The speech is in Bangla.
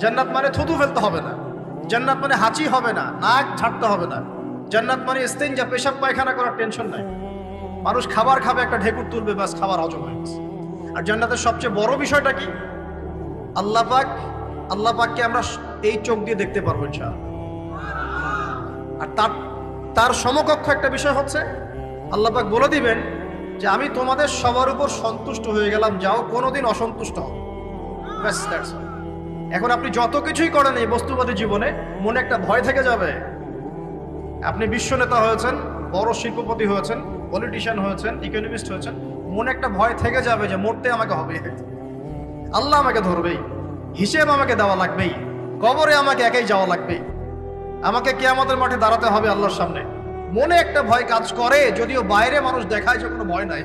জান্নাত মানে থুতু ফেলতে হবে না। জান্নাত মানে হাঁচি হবে না, নাক ঝাড়তে হবে না। জান্নাত মানে যা পেশাব, পায়খানা করার টেনশন নাই। মানুষ খাবার খাবে, একটা ঢেকুর তুলবে, ব্যাস, খাবার হজম হয়ে গেছে। আর জান্নাতের সবচেয়ে বড় বিষয়টা কি? আল্লাহ পাক, আল্লাহ পাককে আমরা এই চোখ দিয়ে দেখতে পারব ইনশাআল্লাহ। আর তার তার সমকক্ষ একটা বিষয় হচ্ছে, আল্লাহ পাক বলে দিবেন যে আমি তোমাদের সবার উপর সন্তুষ্ট হয়ে গেলাম, যাও কোনোদিন অসন্তুষ্ট হও। ব্যাস, that's all. এখন আপনি যত কিছুই করেন এই বস্তুবাদী জীবনে, মনে একটা ভয় থেকে যাবে। আপনি বিশ্ব নেতা হয়েছেন, বড় শিল্পপতি হয়েছেন পলিটিশিয়ান হয়েছেন ইকোনমিস্ট হয়েছেন, মনে একটা ভয় থেকে যাবে যে মরতে আমাকে হবে আল্লাহ আমাকে ধরবেই, হিসেব আমাকে দেওয়া লাগবেই, কবরে আমাকে একাই যাওয়া লাগবেই। আমাকে কে আমাদের মাঠে দাঁড়াতে হবে আল্লাহর সামনে। মনে একটা ভয় কাজ করে, যদিও বাইরে মানুষ দেখায় যে কোনো ভয় নাই।